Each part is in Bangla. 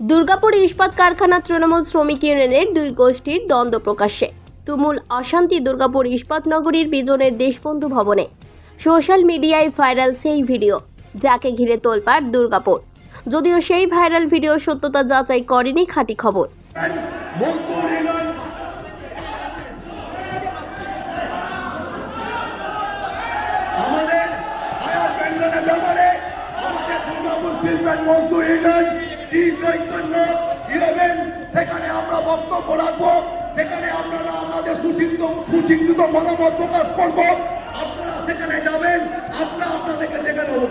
দুর্গাপুর ইস্পাত কারখানা তৃণমূল শ্রমিক ইউনিয়নের দুই গোষ্ঠীর দ্বন্দ্ব প্রকাশ্যে। তুমুল অশান্তি দুর্গাপুর ইস্পাত নগরীর বিজনের দেশবন্ধু ভবনে। সোশ্যাল মিডিয়ায় ভাইরাল সেই ভিডিও, যাকে ঘিরে তোলপাড় দুর্গাপুর। যদিও সেই ভাইরাল ভিডিও সত্যতা যাচাই করেনি খাঁটি খবর। আমাদের শ্রী চৈতন্য ইলেভেন, সেখানে আমরা বক্তব্য রাখব। সেখানে আপনারা আমাদের সুচিন্ত, সুচিন্তিত মতামত প্রকাশ করব। আপনারা সেখানে যাবেন আমরা আপনাদেরকে ডেকে নেব।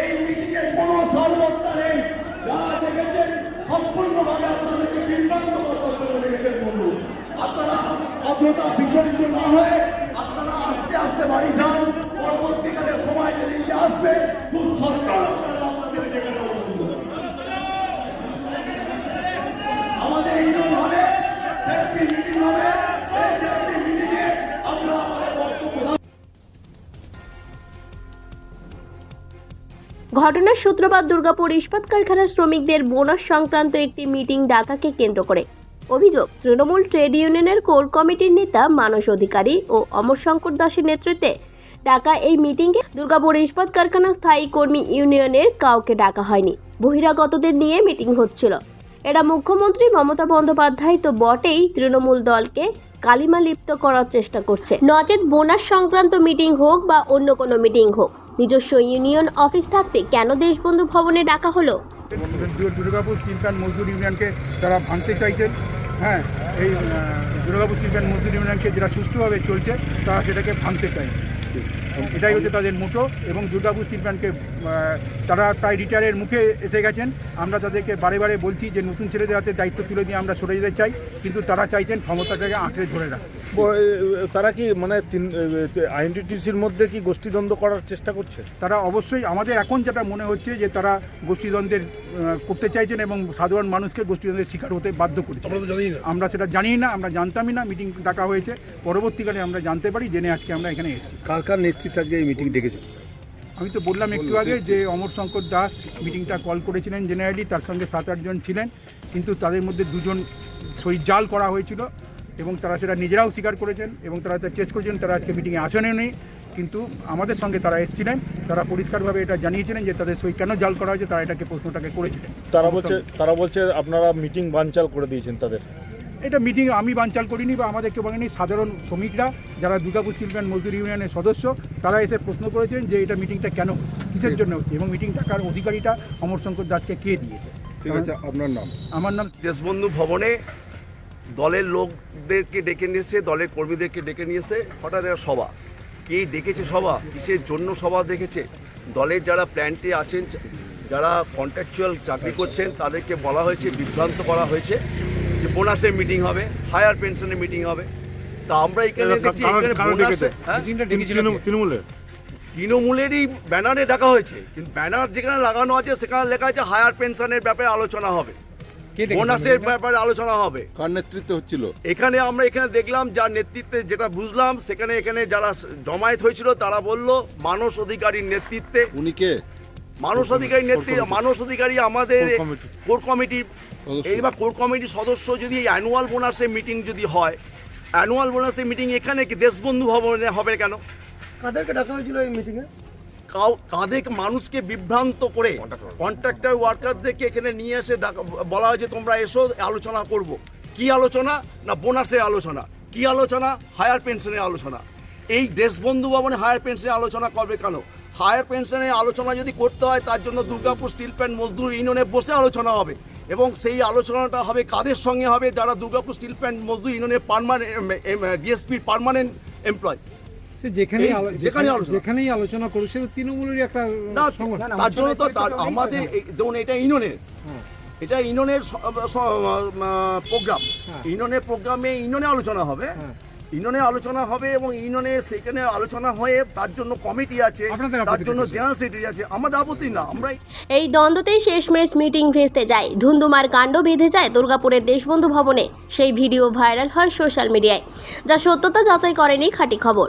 এই মিটিংয়ের কোনো সর্বত্তা নেই। যারা দেখেছেন, সম্পূর্ণভাবে আপনাদেরকে বিভ্রান্ত করতে করে দেখেছেন বন্ধু। আপনারা অযথা বিচলিত ঘটনার সূত্রপাত দুর্গাপুর ইস্পাত কারখানার শ্রমিকদের বোনাস সংক্রান্ত একটি মিটিং ডাকাকে কেন্দ্র করে। অভিযোগ, তৃণমূল ট্রেড ইউনিয়নের কোর কমিটির নেতা, মানস অধিকারী ও অমর শঙ্কর দাসের নেতৃত্বে ডাকা এই মিটিংয়ে দুর্গাপুর ইস্পাত কারখানা স্থায়ী কর্মী ইউনিয়নের কাউকে ডাকা হয়নি। বহিরাগতদের নিয়ে মিটিং হচ্ছিল। এরা মুখ্যমন্ত্রী মমতা বন্দ্যোপাধ্যায় তো বটেই তৃণমূল দলকে কালিমা লিপ্ত করার চেষ্টা করছে। নচেত বোনাস সংক্রান্ত মিটিং হোক বা অন্য কোনো মিটিং হোক নিজস্ব ইউনিয়ন অফিস থাকতে কেন দেশবন্ধু ভবনে ডাকা হলো? দুর্গাপুর স্টিল মজদুর ইউনিয়নকে তারা ভাঙতে চাইছেন। হ্যাঁ এই দুর্গাপুর স্টিল প্ল্যান্ট মজদুর ইউনিয়নকে যেটা সুষ্ঠুভাবে চলছে তারা সেটাকে ভাঙতে চায়। এটাই হচ্ছে তাদের মোটো এবং দুর্গাপুর স্টিল প্ল্যান্টকে আহ, তারা প্রায় রিটায়ারের মুখে এসে গেছেন। আমরা তাদেরকে বারে বারে বলছি যে নতুন ছেলেদের হাতে দায়িত্ব তুলে দিয়ে আমরা সরে যেতে চাই কিন্তু তারা চাইছেন ক্ষমতাটাকে আঁকড়ে ধরে রাখতে। তারা কি মানে আইএনটিটিসির মধ্যে কি গোষ্ঠীদ্বন্দ্ব করার চেষ্টা করছে? তারা অবশ্যই আমাদের এখন যেটা মনে হচ্ছে যে তারা গোষ্ঠীদ্বন্দ্বের করতে চাইছেন এবং সাধারণ মানুষকে গোষ্ঠীদ্বন্দ্বের শিকার হতে বাধ্য করেছে। আমরা সেটা জানি না আমরা জানতামই না মিটিং ডাকা হয়েছে। পরবর্তীকালে আমরা জানতে পারি জেনে আজকে আমরা এখানে এসেছি। কার কার নেতৃত্বে আজকে এই মিটিং ডেকেছে? আমি তো বললাম একটু আগে যে অমর শঙ্কর দাস মিটিংটা কল করেছিলেন জেনারেলি তার সঙ্গে সাত আটজন ছিলেন কিন্তু তাদের মধ্যে দুজন সই জাল করা হয়েছিল এবং তারা সেটা নিজেরাও স্বীকার করেছেন এবং তারা এটা চেস করেছেন তারা আজকে মিটিংয়ে আসেনও নেই কিন্তু আমাদের সঙ্গে তারা এসেছিলেন তারা পরিষ্কারভাবে এটা জানিয়েছিলেন যে তাদের সই কেন জাল করা হয়েছে তারা এটাকে প্রশ্নটাকে করেছিলেন। তারা বলছে তারা বলছে আপনারা মিটিং বানচাল করে দিয়েছেন তাদের। এটা মিটিং আমি বানচাল করিনি বা আমাদের কেউ বলেনি। সাধারণ শ্রমিকরা যারা দুর্গাপুর চিলড্রেন মজদুর ইউনিয়নের সদস্য তারা এসে প্রশ্ন করেছেন যে এটা মিটিংটা কেন? কিসের জন্য হচ্ছে? এবং মিটিংটা কার অধিকারীটা? অমর শঙ্কর দাসকে কে দিয়েছে? ঠিক আছে আপনার নাম? আমার নাম দেশবন্ধু ভবনে দলের লোকদেরকে ডেকে নিয়েছে দলের কর্মীদেরকে ডেকে নিয়েছে হঠাৎ একটা সভা। কে ডেকেছে সভা? কিসের জন্য সভা দেখেছে? দলের যারা প্ল্যান্টে আছেন যারা কন্ট্রাকচুয়াল চাকরি করছেন তাদেরকে বলা হয়েছে বিভ্রান্ত করা হয়েছে। যে বোনাসের মিটিং হবে হায়ার পেনশনের মিটিং হবে। তা আমরা এখানে দেখছি এখানে বোনাসে হ্যাঁ? তৃণমূলের। তৃণমূলেরই ব্যানারে ডাকা হয়েছে কিন্তু ব্যানার যেখানে লাগানো আছে সেখানে লেখা আছে হায়ার পেনশনের ব্যাপারে আলোচনা হবে। বোনাসের ব্যাপারে? আলোচনা হবে। কার নেতৃত্বে হচ্ছিল? এখানে আমরা এখানে দেখলাম যার নেতৃত্বে যেটা বুঝলাম সেখানে এখানে যারা জমায়েত হয়েছিল তারা বলল মানস অধিকারীর নেতৃত্বে উনি কে? মানস অধিকারী নেতৃত্বে মানস অধিকারী আমাদের কোর কমিটি। এইবার কোর কমিটির সদস্য যদি এই অ্যানুয়াল বোনাসের মিটিং যদি হয় অ্যানুয়াল বোনাসের মিটিং এখানে কি দেশবন্ধু ভবনে হবে কেন? কাদেরকে ডাকা হয়েছিল এই মিটিংয়ে কাদের মানুষকে বিভ্রান্ত করে কন্ট্রাক্টর ওয়ার্কারদেরকে এখানে নিয়ে এসে বলা হয়েছে তোমরা এসো আলোচনা করব। কি আলোচনা? না বোনাসের আলোচনা। কি আলোচনা? হায়ার পেনশনের আলোচনা। এই দেশবন্ধু ভবনে হায়ার পেনশনের আলোচনা করবে কেন? হায়ার পেনশনের আলোচনা যদি করতে হয় তার জন্য দুর্গাপুর স্টিল প্ল্যান্ট মজদুর ইউনিয়নে বসে আলোচনা হবে এবং সেই আলোচনাটা হবে কাদের সঙ্গে হবে যারা দুর্গাপুর স্টিল প্ল্যান্ট মজদুর ইউনিয়নের পারমানেন্ট ডিএসপির পারমানেন্ট এমপ্লয় যেখানে। যেখানেই আলোচনা। করুক সে তৃণমূলেরই একটা তার জন্য তো আমাদের এই- ধরুন এটা ইউনিয়নের। এটা ইউনিয়নের প্রোগ্রাম। ইউনিয়নের প্রোগ্রামে ইউনিয়নে আলোচনা হবে। ইউনিয়নে আলোচনা হবে এবং ইউনিয়নে সেখানে আলোচনা হয়ে তার জন্য কমিটি আছে তার জন্য? জেনারেল সেক্রেটারি আছে আমাদের আপত্তি না আমরা এই দ্বন্দ্বতেই শেষমেশ মিটিং ভেস্তে যায় ধুন্দুমার কাণ্ড বেঁধে যায় দুর্গাপুরের দেশবন্ধু ভবনে সেই ভিডিও ভাইরাল হয় সোশ্যাল মিডিয়ায় যা সত্যতা যাচাই করেনি খাঁটি খবর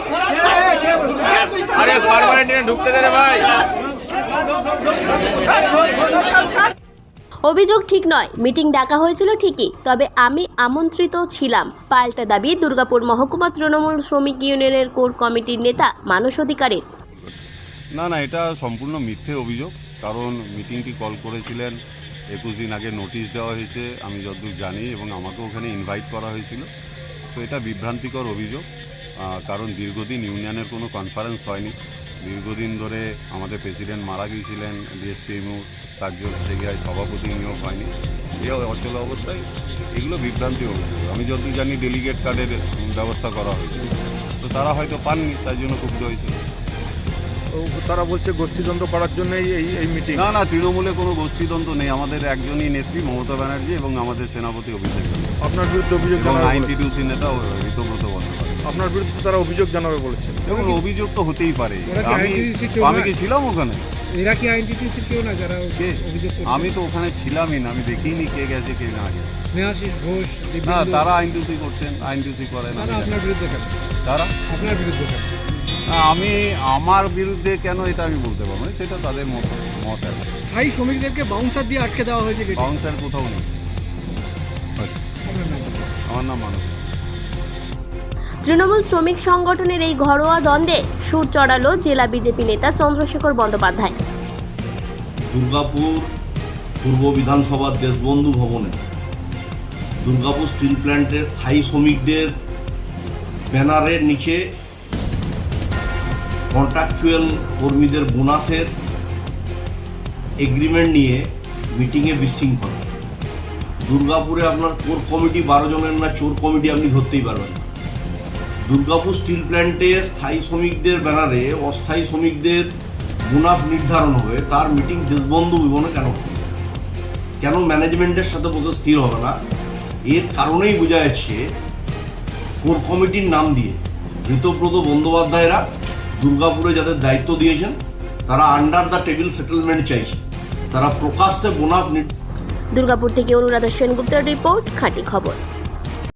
অভিযোগ ঠিক নয়। মিটিং ডাকা হয়েছিল ঠিকই তবে আমি আমন্ত্রিত ছিলাম। পাল্টা দাবি দুর্গাপুর মহকুমা তৃণমূল শ্রমিক ইউনিয়নের কোর কমিটির নেতা মানস অধিকারীর। না না এটা সম্পূর্ণ মিথ্যে অভিযোগ। কারণ মিটিংটি কল করেছিলেন একুশ দিন আগে নোটিশ দেওয়া হয়েছে আমি যতদূর জানি এবং আমাকে ওখানে ইনভাইট করা হয়েছিল। তো এটা বিভ্রান্তিকর অভিযোগ। কারণ দীর্ঘদিন ইউনিয়নের কোনো কনফারেন্স হয়নি। দীর্ঘদিন ধরে আমাদের প্রেসিডেন্ট মারা গিয়েছিলেন ডিএসপিএমউ কার্য সেগিয়ায় সভাপতি নিয়োগ হয়নি। এই অচল অবস্থায় এগুলো বিভ্রান্তি অভিযোগ আমি যতদূর জানি ডেলিগেট কার্ডের ব্যবস্থা করা হয়েছে। তো তারা হয়তো পাননি তাই জন্য ক্ষুব্ধ হয়েছিল। তারা বলছে গোষ্ঠীদ্বন্দ্ব করার জন্যই এই এই মিটিং না না তৃণমূলে কোনো গোষ্ঠীদ্বন্দ্ব নেই। আমাদের একজনই নেত্রী মমতা ব্যানার্জি এবং আমাদের সেনাপতি অভিষেক। আপনার বিরুদ্ধে অভিযোগ। টু নেতা ঋতব্রত বন্দ্যোপাধ্যায় আপনার বিরুদ্ধে তারা অভিযোগ জানাবে বলেছেন। এবং অভিযোগ তো হতেই পারে। আমি? কি ছিলাম ওখানে? এরা কি আইনটিটিসির কেউ না যারা অভিযোগ আমি তো ওখানে ছিলামই না আমি দেখিনি কে গেছে কে না গেছে। স্নেহাশিস ঘোষ না তারা আইন টুসি করছেন আইন টুসি করেন। আপনার বিরুদ্ধে কেন? তারা? আপনার বিরুদ্ধে কেন? আমি আমার বিরুদ্ধে কেন এটা আমি বলতে পারব না সেটা তাদের মত মত আছে। স্থায়ী শ্রমিকদেরকে বাউন্সার দিয়ে আটকে দেওয়া হয়েছে। বাউন্সার কোথাও নেই? আমার নাম মানব। তৃণমূল শ্রমিক সংগঠনের এই ঘরোয়া দ্বন্দ্বে সুর চড়ালো জেলা বিজেপি নেতা চন্দ্রশেখর বন্দ্যোপাধ্যায়। দুর্গাপুর পূর্ব বিধানসভার দেশবন্ধু ভবনে দুর্গাপুর স্টিল প্ল্যান্টের স্থায়ী শ্রমিকদের ব্যানারের নিচে কন্ট্রাকচুয়াল কর্মীদের বোনাসের এগ্রিমেন্ট নিয়ে মিটিংয়ে বিশৃঙ্খলা। দুর্গাপুরে আপনার কোর কমিটি বারো জনের না চোর কমিটি আপনি ধরতেই পারবেন। দুর্গাপুর স্টিল প্ল্যান্টে স্থায়ী শ্রমিকদের ব্যানারে অস্থায়ী শ্রমিকদের বোনাস নির্ধারণ হবে। তার মিটিং দেশবন্ধু বিবনে কেন কেন ম্যানেজমেন্টের সাথে বসে স্থির হবে না? এর কারণেই বোঝা যাচ্ছে, কোর কমিটির নাম দিয়ে ঋতব্রত বন্দ্যোপাধ্যায়রা দুর্গাপুরে যাদের দায়িত্ব দিয়েছেন, তারা আন্ডার দ্য টেবিল সেটেলমেন্ট চাইছে। তারা প্রকাশ্যে বোনাস দুর্গাপুর থেকে অনুরাধা সেনগুপ্তের রিপোর্ট, খাঁটি খবর।